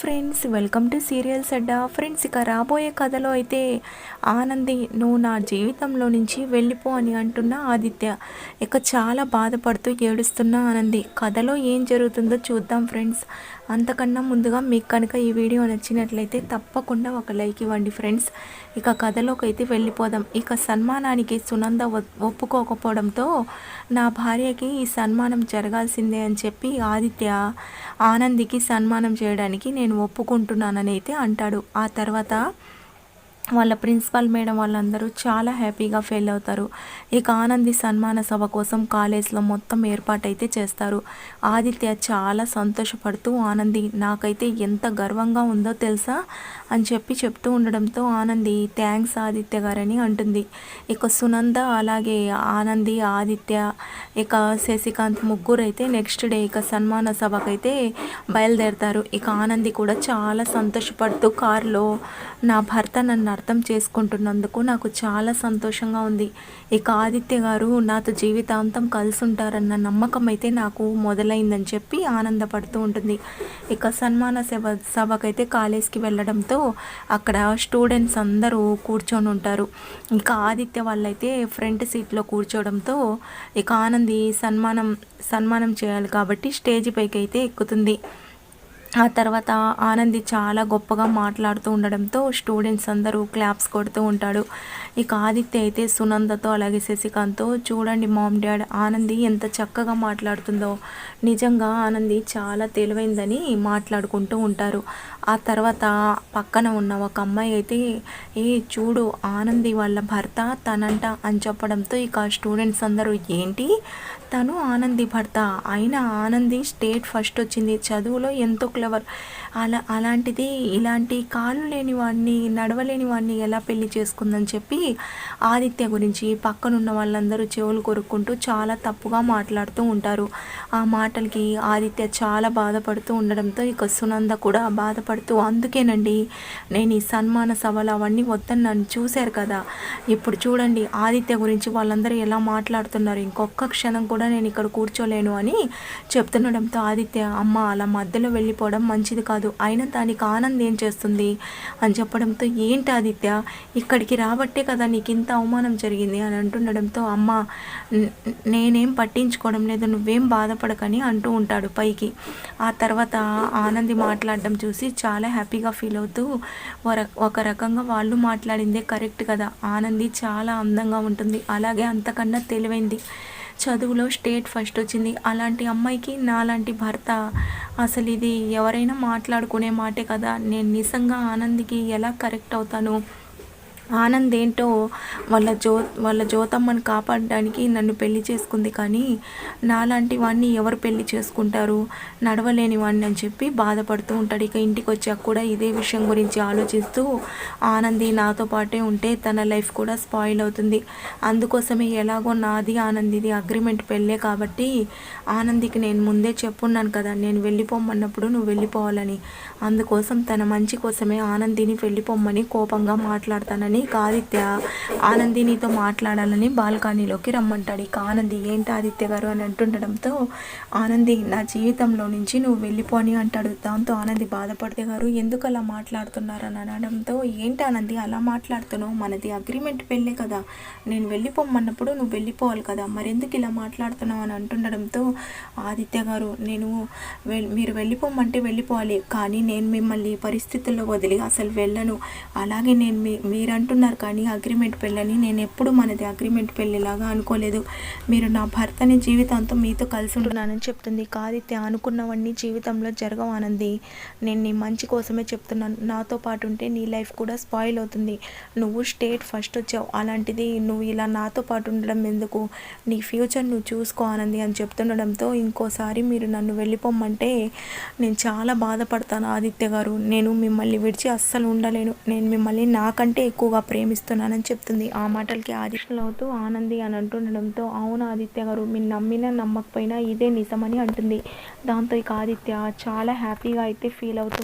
Friends welcome to serials Adda friends ఇక రాబోయే కథలో అయితే ఆనంది నువ్వు నా జీవితంలో నుంచి వెళ్ళిపో అని అంటున్న ఆదిత్య. ఇక చాలా బాధపడుతూ ఏడుస్తున్న ఆనంది కథలో ఏం జరుగుతుందో చూద్దాం ఫ్రెండ్స్ అంతకన్నా ముందుగా మీకు కనుక ఈ వీడియో నచ్చినట్లయితే తప్పకుండా ఒక లైక్ ఇవ్వండి ఫ్రెండ్స్ ఇక కథలోకి అయితే వెళ్ళిపోదాం. ఇక సన్మానానికి సునంద ఒప్పుకోకపోవడంతో నా భార్యకి ఈ సన్మానం జరగాల్సిందే అని చెప్పి ఆదిత్య ఆనందికి సన్మానం చేయడానికి నేను నేను ఒప్పుకుంటున్నానని అయితే అంటాడు. ఆ తర్వాత వాళ్ళ ప్రిన్సిపల్ మేడం వాళ్ళందరూ చాలా హ్యాపీగా ఫెయిల్ అవుతారు. ఇక ఆనంది సన్మాన సభ కోసం కాలేజ్లో మొత్తం ఏర్పాటైతే చేస్తారు. ఆదిత్య చాలా సంతోషపడుతూ ఆనంది నాకైతే ఎంత గర్వంగా ఉందో తెలుసా? అని చెప్పి చెప్తూ ఉండడంతో ఆనంది థ్యాంక్స్ ఆదిత్య గారని అంటుంది. ఇక సునంద అలాగే ఆనంది ఆదిత్య ఇక శశికాంత్ ముగ్గురు అయితే నెక్స్ట్ డే ఇక సన్మాన సభకైతే బయలుదేరతారు. ఇక ఆనంది కూడా చాలా సంతోషపడుతూ కారులో నా భర్త నన్ను అర్థం చేసుకుంటున్నందుకు నాకు చాలా సంతోషంగా ఉంది. ఇక ఆదిత్య గారు నాతో జీవితాంతం కలిసి ఉంటారన్న నమ్మకం అయితే నాకు మొదలైందని చెప్పి ఆనందపడుతూ ఉంటుంది. ఇక సన్మాన సభ సభకైతే కాలేజ్కి వెళ్ళడంతో అక్కడ స్టూడెంట్స్ అందరూ కూర్చొని ఉంటారు ఇంకా ఆదిత్య వాళ్ళైతే ఫ్రంట్ సీట్లో కూర్చోవడంతో ఇక ఆనంద్ సన్మానం సన్మానం చేయాలి కాబట్టి స్టేజ్ పైకి అయితే ఎక్కుతుంది. ఆ తర్వాత ఆనంది చాలా గొప్పగా మాట్లాడుతూ ఉండడంతో స్టూడెంట్స్ అందరూ క్లాప్స్ కొడుతూ ఉంటాడు. ఇక ఆదిత్య అయితే సునందతో అలాగే శశికాంత్తో చూడండి మామ్ డాడ్ ఆనంది ఎంత చక్కగా మాట్లాడుతుందో. నిజంగా ఆనంది చాలా తెలివైందని మాట్లాడుకుంటూ ఉంటారు. ఆ తర్వాత పక్కన ఉన్న ఒక అమ్మాయి అయితే ఏ చూడు ఆనంది వాళ్ళ భర్త తనంట అని చెప్పడంతో ఇక స్టూడెంట్స్ అందరూ ఏంటి? తను ఆనంది భర్త. అయినా ఆనంది స్టేట్ ఫస్ట్ వచ్చింది. చదువులో ఎంతో క్లవర్. అలా అలాంటిది ఇలాంటి కాళ్ళు లేని వాడిని నడవలేని వాడిని ఎలా పెళ్ళి చేసుకుందని చెప్పి ఆదిత్య గురించి పక్కనున్న వాళ్ళందరూ చెవులు కొరుక్కుంటూ చాలా తప్పుగా మాట్లాడుతూ ఉంటారు. ఆ మాటలకి ఆదిత్య చాలా బాధపడుతూ ఉండడంతో ఇక సునంద కూడా బాధపడుతూ అందుకేనండి నేను ఈ సన్మాన సభలు అవన్నీ వద్దని నన్ను చూశారు కదా. ఇప్పుడు చూడండి ఆదిత్య గురించి వాళ్ళందరూ ఎలా మాట్లాడుతున్నారు. ఇంకొక క్షణం కూడా నేను ఇక్కడ కూర్చోలేను అని చెప్తుండడంతో ఆదిత్య అమ్మ అలా మధ్యలో వెళ్ళిపోవడం మంచిది కాదు. అయినా దానికి ఆనందం ఏం చేస్తుంది? అని చెప్పడంతో ఏంటి ఆదిత్య ఇక్కడికి రాబట్టే కదా నీకు ఇంత అవమానం జరిగింది అని అంటుండడంతో అమ్మ నేనేం పట్టించుకోవడం లేదు నువ్వేం బాధపడకని అంటూ ఉంటాడు పైకి. ఆ తర్వాత ఆనంది మాట్లాడడం చూసి చాలా హ్యాపీగా ఫీల్ అవుతూ ఒక రకంగా వాళ్ళు మాట్లాడిందే కరెక్ట్ కదా ఆనంది చాలా అందంగా ఉంటుంది. అలాగే అంతకన్నా తెలివైంది. చదువులో స్టేట్ ఫస్ట్ వచ్చింది. అలాంటి అమ్మాయికి నాలాంటి భర్త అసలు ఇది ఎవరైనా మాట్లాడుకునే మాటే కదా. నేను నిజంగా ఆనందికి ఎలా కరెక్ట్ అవుతాను? ఆనంద్ ఏంటో వాళ్ళ జో వాళ్ళ జ్యోతమ్మని కాపాడడానికి నన్ను పెళ్ళి చేసుకుంది కానీ నాలాంటి వాడిని ఎవరు పెళ్ళి చేసుకుంటారు? నడవలేని వాడిని అని చెప్పి బాధపడుతూ ఉంటాడు. ఇక ఇంటికి వచ్చాక కూడా ఇదే విషయం గురించి ఆలోచిస్తూ ఆనంది నాతో పాటే ఉంటే తన లైఫ్ కూడా స్పాయిల్ అవుతుంది. అందుకోసమే ఎలాగో నాది ఆనందిది అగ్రిమెంట్ పెళ్ళే కాబట్టి ఆనందికి నేను ముందే చెప్పున్నాను కదా నేను వెళ్ళిపోమన్నప్పుడు నువ్వు వెళ్ళిపోవాలని. అందుకోసం తన మంచి కోసమే ఆనందిని వెళ్ళిపోమ్మని కోపంగా మాట్లాడతానని అని ఆదిత్య ఆనంది నీతో మాట్లాడాలని బాల్కనీలోకి రమ్మంటాడు. ఇక ఆనంది ఏంటి ఆదిత్య గారు? అని అంటుండడంతో ఆనంది నా జీవితంలో నుంచి నువ్వు వెళ్ళిపో అని అంటాడు. దాంతో ఆనంది బాధపడితే గారు ఎందుకు అలా మాట్లాడుతున్నారు? అని అనడంతో ఏంటి ఆనంది అలా మాట్లాడుతున్నావు? మనది అగ్రిమెంట్ పెళ్ళే కదా. నేను వెళ్ళిపోమన్నప్పుడు నువ్వు వెళ్ళిపోవాలి కదా. మరెందుకు ఇలా మాట్లాడుతున్నావు? అని అంటుండడంతో ఆదిత్య గారు నేను మీరు వెళ్ళిపోమంటే వెళ్ళిపోవాలి. కానీ నేను మిమ్మల్ని పరిస్థితుల్లో వదిలి అసలు వెళ్ళను. అలాగే నేను మీ మీరంటే అంటున్నారు కానీ అగ్రిమెంట్ పెళ్ళని నేను ఎప్పుడు మనది అగ్రిమెంట్ పెళ్ళిలాగా అనుకోలేదు. మీరు నా భర్తని జీవితాంతం మీతో కలిసి ఉంటున్నానని చెప్తుంది. కాదితే అనుకున్నవన్నీ జీవితంలో జరగవానంది. నేను నీ మంచి కోసమే చెప్తున్నాను. నాతో పాటు ఉంటే నీ లైఫ్ కూడా స్పాయిల్ అవుతుంది. నువ్వు స్టేట్ ఫస్ట్ వచ్చావు. అలాంటిది నువ్వు ఇలా నాతో పాటు ఉండడం ఎందుకు? నీ ఫ్యూచర్ నువ్వు చూసుకో ఆనంది అని చెప్తుండడంతో ఇంకోసారి మీరు నన్ను వెళ్ళిపోమ్మంటే నేను చాలా బాధపడతాను ఆదిత్య గారు. నేను మిమ్మల్ని విడిచి అస్సలు ఉండలేను. నేను మిమ్మల్ని నాకంటే ఎక్కువ ఎక్కువగా ప్రేమిస్తున్నానని చెప్తుంది. ఆ మాటలకి ఆదిత్యలు అవుతూ ఆనంది అని అంటుండడంతో అవును ఆదిత్య గారు మీరు నమ్మిన నమ్మకపోయినా ఇదే నిజమని అంటుంది. దాంతో ఇక ఆదిత్య చాలా హ్యాపీగా అయితే ఫీల్ అవుతూ